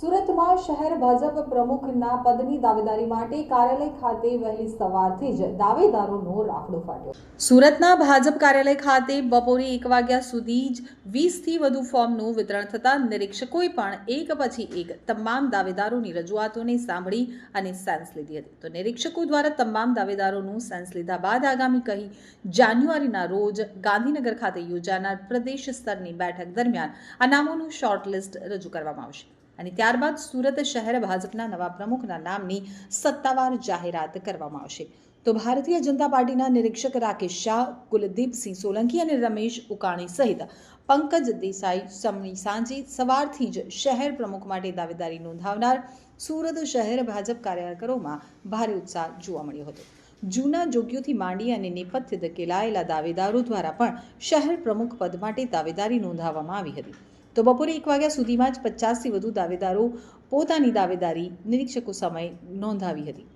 સુરતમાં શહેર ભાજપ પ્રમુખના પદની દાવેદારી માટે કાર્યાલય ખાતે વહેલી સવારથી જ દાવેદારોનો રાફડો ફાટ્યો. સુરતના ભાજપ કાર્યાલય ખાતે બપોરે એક વાગ્યા સુધી જ વીસથી વધુ ફોર્મનું વિતરણ થતાં નિરીક્ષકોએ પણ એક પછી એક તમામ દાવેદારોની રજૂઆતોને સાંભળી અને સેન્સ લીધી હતી. તો નિરીક્ષકો દ્વારા તમામ દાવેદારોનું સેન્સ લીધા બાદ આગામી કહી જાન્યુઆરીના રોજ ગાંધીનગર ખાતે યોજાનાર પ્રદેશ સ્તરની બેઠક દરમિયાન આ નામોનું શોર્ટલિસ્ટ રજૂ કરવામાં આવશે. અને ત્યારબાદ સુરત શહેર ભાજપના નવા પ્રમુખના નામની સત્તાવાર જાહેરાત કરવામાં આવશે. તો ભારતીય જનતા પાર્ટીના નિરીક્ષક રાકેશ શાહ, કુલદીપસિંહ સોલંકી અને રમેશ ઉકાણી સહિત પંકજ દેસાઈ સમની સાંજે સવારથી જ શહેર પ્રમુખ માટે દાવેદારી નોંધાવનાર સુરત શહેર ભાજપ કાર્યકરોમાં ભારે ઉત્સાહ જોવા મળ્યો હતો. જૂના જોગ્યોથી માંડી અને નેપથ્ય ધકેલાયેલા દાવેદારો દ્વારા પણ શહેર પ્રમુખ પદ માટે દાવેદારી નોંધાવવામાં આવી હતી. તો બપોરે એક વાગ્યા સુધીમાં જ પચાસથી વધુ દાવેદારો પોતાની દાવેદારી નિરીક્ષકો સમય નોંધાવી હતી.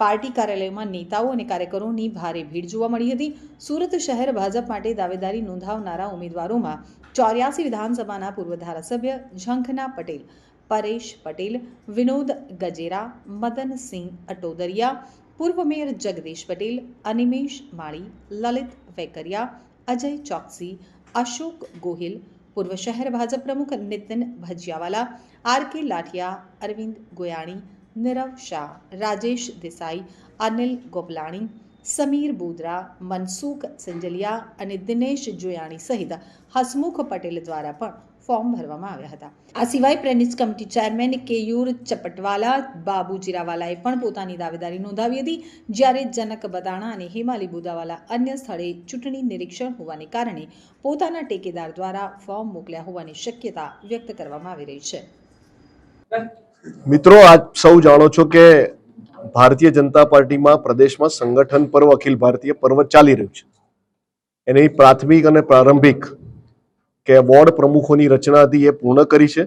પાર્ટી કાર્યાલયમાં નેતાઓ અને કાર્યકરોની ભારે ભીડ જોવા મળી હતી. સુરત શહેર ભાજપ માટે દાવેદારી નોંધાવનારા ઉમેદવારોમાં ચોર્યાસી વિધાનસભાના પૂર્વ ધારાસભ્ય ઝંખના પટેલ, પરેશ પટેલ, વિનોદ ગજેરા મદનસિંહ અટોદરિયા, પૂર્વ મેયર જગદીશ પટેલ, અનિમેશ માળી, લલિત વેકરિયા, અજય ચોકસી, અશોક ગોહિલ પૂર્વ શહેર ભાજપ પ્રમુખ નીતિન ભજિયાવાલા આર કે લાઠિયા અરવિંદ ગોયાણી નીરવ શાહ રાજેશ દેસાઈ અનિલ ગોપલાણી સમીર બોદરા મનસુખ સંજલિયા અને દિનેશ જોયાણી સહિત હસમુખ પટેલ દ્વારા પણ ફોર્મ ભરવામાં આવ્યા હતા. આ સિવાય પ્રેનિસ કમિટી ચેરમેન કેયુર ચપટવાલા બાબુ જીરાવાલાએ પણ પોતાની દાવેદારી નોંધાવી હતી, જ્યારે જનક બદાણા અને હિમાલી બુદાવાલા અન્ય સ્થળે ચૂંટણી નિરીક્ષણ હોવાને કારણે પોતાના ટેકેદાર દ્વારા ફોર્મ મોકલ્યા હોવાની શક્યતા વ્યક્ત કરવામાં આવી રહી છે. મિત્રો, આપ સૌ જાણો છો કે ભારતીય જનતા પાર્ટીમાં પ્રદેશમાં સંગઠન પર્વ, અખિલ ભારતીય પર્વ ચાલી રહ્યું છે. એની પ્રાથમિક અને પ્રારંભિક કે વોર્ડ પ્રમુખોની રચના હતી એ પૂર્ણ કરી છે.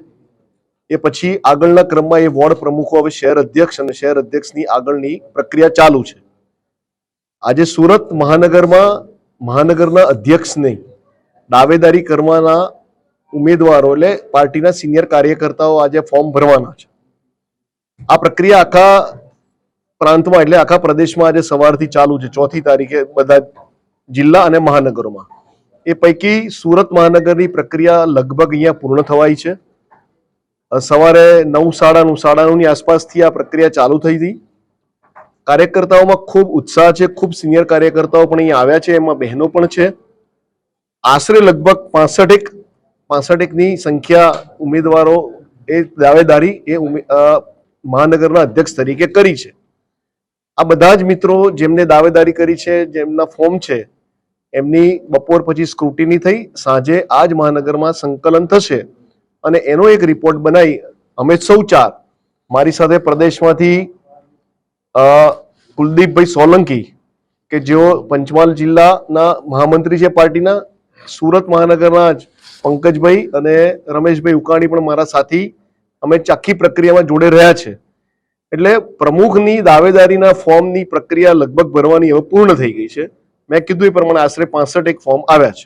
એ પછી આગળના ક્રમમાં એ વોર્ડ પ્રમુખો હવે શહેર અધ્યક્ષ અને શહેર અધ્યક્ષની આગળની પ્રક્રિયા ચાલુ છે. આજે સુરત મહાનગરમાં, મહાનગરના અધ્યક્ષને દાવેદારી કરવાના ઉમેદવારો એટલે પાર્ટીના સિનિયર કાર્યકર્તાઓ આજે ફોર્મ ભરવાના છે. આ પ્રક્રિયા આખા પ્રાંતમાં એટલે આખા પ્રદેશમાં આજે સવારથી ચાલુ છે. ચોથી તારીખે બધા જિલ્લા અને મહાનગરોમાં. એ પૈકી સુરત મહાનગરની પ્રક્રિયા લગભગ અહીંયા પૂર્ણ થવાઈ છે. સવારે નવ સાડા નવ, સાડા નવની આસપાસથી આ પ્રક્રિયા ચાલુ થઈ હતી. કાર્યકર્તાઓમાં ખૂબ ઉત્સાહ છે, ખૂબ સિનિયર કાર્યકર્તાઓ પણ અહીંયા આવ્યા છે, એમાં બહેનો પણ છે. આશરે લગભગ પાસઠેક, પાસઠેકની સંખ્યા ઉમેદવારો એ દાવેદારી એ મહાનગરના અધ્યક્ષ તરીકે કરી છે. આ બધા જ મિત્રો જેમને દાવેદારી કરી છે, જેમના ફોર્મ છે એમની બપોર પછી સ્ક્રુટિની થઈ, સાંજે આ જ મહાનગરમાં સંકલન થશે અને એનો એક રિપોર્ટ બનાવી અમે સૌ ચાર. મારી સાથે પ્રદેશમાંથી કુલદીપભાઈ સોલંકી કે જેઓ પંચમહાલ જિલ્લાના મહામંત્રી છે પાર્ટીના, સુરત મહાનગરના જ પંકજભાઈ અને રમેશભાઈ ઉકાણી પણ મારા સાથી અમે ચાખી પ્રક્રિયામાં જોડે રહ્યા છે. એટલે પ્રમુખની દાવેદારીના ફોર્મની પ્રક્રિયા લગભગ ભરવાની હવે પૂર્ણ થઈ ગઈ છે. મેં કીધું એ પ્રમાણે આશરે પાસઠ એક ફોર્મ આવ્યા છે.